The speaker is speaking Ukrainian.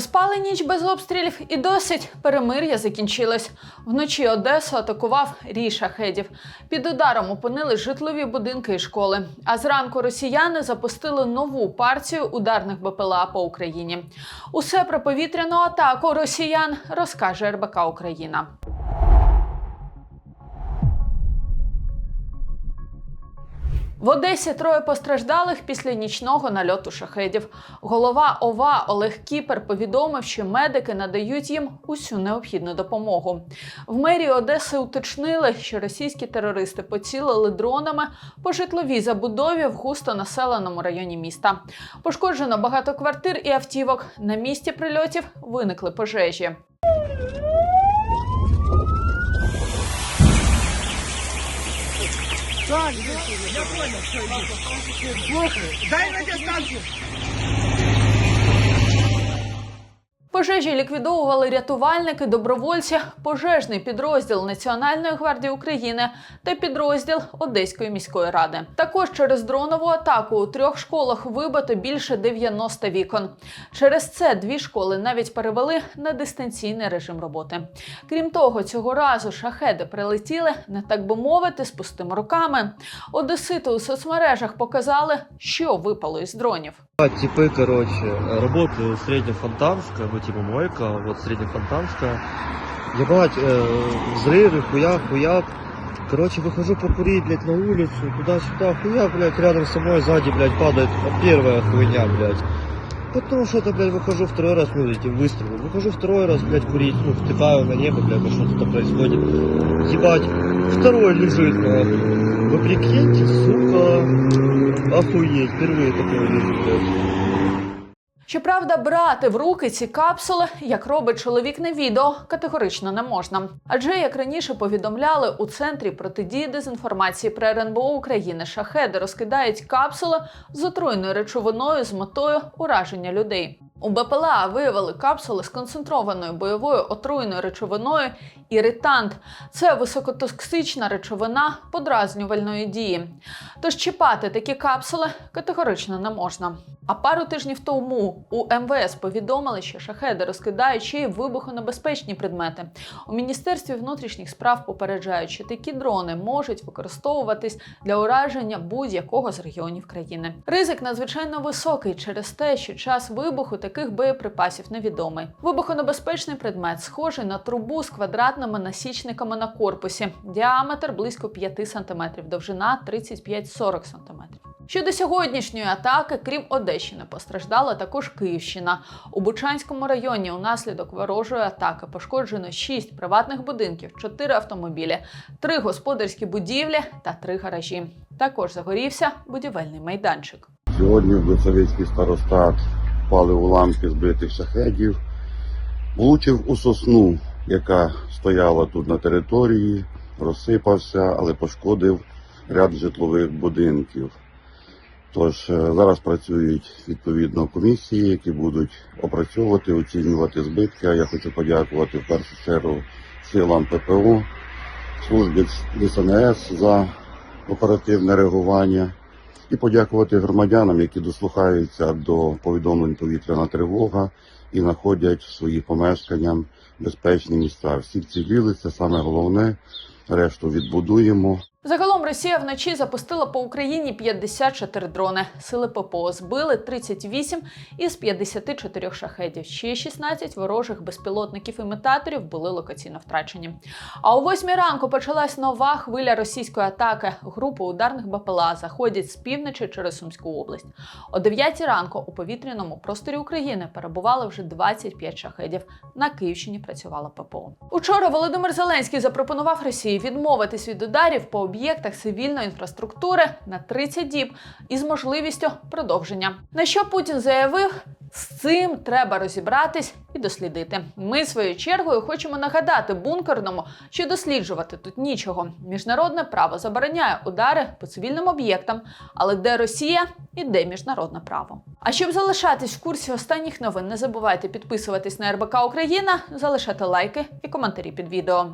Поспали ніч без обстрілів і досить перемир'я закінчилось. Вночі Одесу атакував рій шахедів. Під ударом опинили житлові будинки і школи. А зранку росіяни запустили нову партію ударних БПЛА по Україні. Усе про повітряну атаку росіян розкаже РБК Україна. В Одесі троє постраждалих після нічного нальоту шахедів. Голова ОВА Олег Кіпер повідомив, що медики надають їм усю необхідну допомогу. В мерії Одеси уточнили, що російські терористи поцілили дронами по житловій забудові в густонаселеному районі міста. Пошкоджено багато квартир і автівок. На місці прильотів виникли пожежі. Так, я понял, все, иди. Дай на дистанцию. Пожежі ліквідовували рятувальники, добровольці, пожежний підрозділ Національної гвардії України та підрозділ Одеської міської ради. Також через дронову атаку у трьох школах вибито більше 90 вікон. Через це дві школи навіть перевели на дистанційний режим роботи. Крім того, цього разу шахеди прилетіли не так би мовити з пустими руками. Одесити у соцмережах показали, що випало із дронів. А, типы, короче, работаю Среднефонтанская, ну типа мойка, вот Среднефонтанская. Ебать, э, взрывы, хуяк, хуяк. Короче, выхожу покурить, блядь, на улицу, туда-сюда, хуяк, блядь, рядом со мной сзади, блядь, падает первая хуйня, блядь. Потом что-то, блядь, выхожу второй раз, ну, эти выстрелы. Выхожу второй раз, блядь, курить, ну, втыкаю на небо, блядь, а что-то там происходит. Ебать, второй лежит, нахуй. Вы прикиньте, сука, охуеть, впервые такое вижу. Щоправда, брати в руки ці капсули, як робить чоловік на відео, категорично не можна. Адже як раніше повідомляли у центрі протидії дезінформації при РНБО України, шахеди розкидають капсули з отруйною речовиною з метою ураження людей. У БПЛА виявили капсули з концентрованою бойовою отруйною речовиною іритант. Це високотоксична речовина подразнювальної дії. Тож чіпати такі капсули категорично не можна. А пару тижнів тому у МВС повідомили, що шахеди розкидають ще й вибухонебезпечні предмети. У міністерстві внутрішніх справ попереджають, що такі дрони можуть використовуватись для ураження будь-якого з регіонів країни. Ризик надзвичайно високий через те, що час вибуху таких боєприпасів невідомий. Вибухонебезпечний предмет схожий на трубу з квадратними насічниками на корпусі, діаметр близько 5 см, довжина 35-40 см. Щодо сьогоднішньої атаки, крім Одещини, постраждала також Київщина. У Бучанському районі унаслідок ворожої атаки пошкоджено 6 приватних будинків, 4 автомобілі, 3 господарські будівлі та 3 гаражі. Також загорівся будівельний майданчик. Сьогодні в Блицевицький старостат впали уламки збитих шахедів. Влучив у сосну, яка стояла тут на території, розсипався, але пошкодив ряд житлових будинків. Тож е, зараз працюють відповідно комісії, які будуть опрацьовувати, оцінювати збитки. Я хочу подякувати в першу чергу силам ППО, службі ДСНС за оперативне реагування і подякувати громадянам, які дослухаються до повідомлень повітряна тривога і знаходять в своїх помешканнях безпечні місця. Всі вціліли, це саме головне. Решту відбудуємо. Загалом Росія вночі запустила по Україні 54 дрони. Сили ППО збили 38 із 54 шахедів. Ще 16 ворожих безпілотників імітаторів були локаційно втрачені. А о 8 ранку почалась нова хвиля російської атаки. Групи ударних БПЛА заходять з півночі через Сумську область. О 9 ранку у повітряному просторі України перебували вже 25 шахедів. На Київщині працювала ППО. Учора Володимир Зеленський запропонував Росії відмовитись від ударів по об'єктах цивільної інфраструктури на 30 діб із можливістю продовження. На що Путін заявив, з цим треба розібратись і дослідити. Ми своєю чергою хочемо нагадати бункерному, що досліджувати тут нічого. Міжнародне право забороняє удари по цивільним об'єктам, але де Росія і де міжнародне право. А щоб залишатись в курсі останніх новин, не забувайте підписуватись на РБК Україна, залишати лайки і коментарі під відео.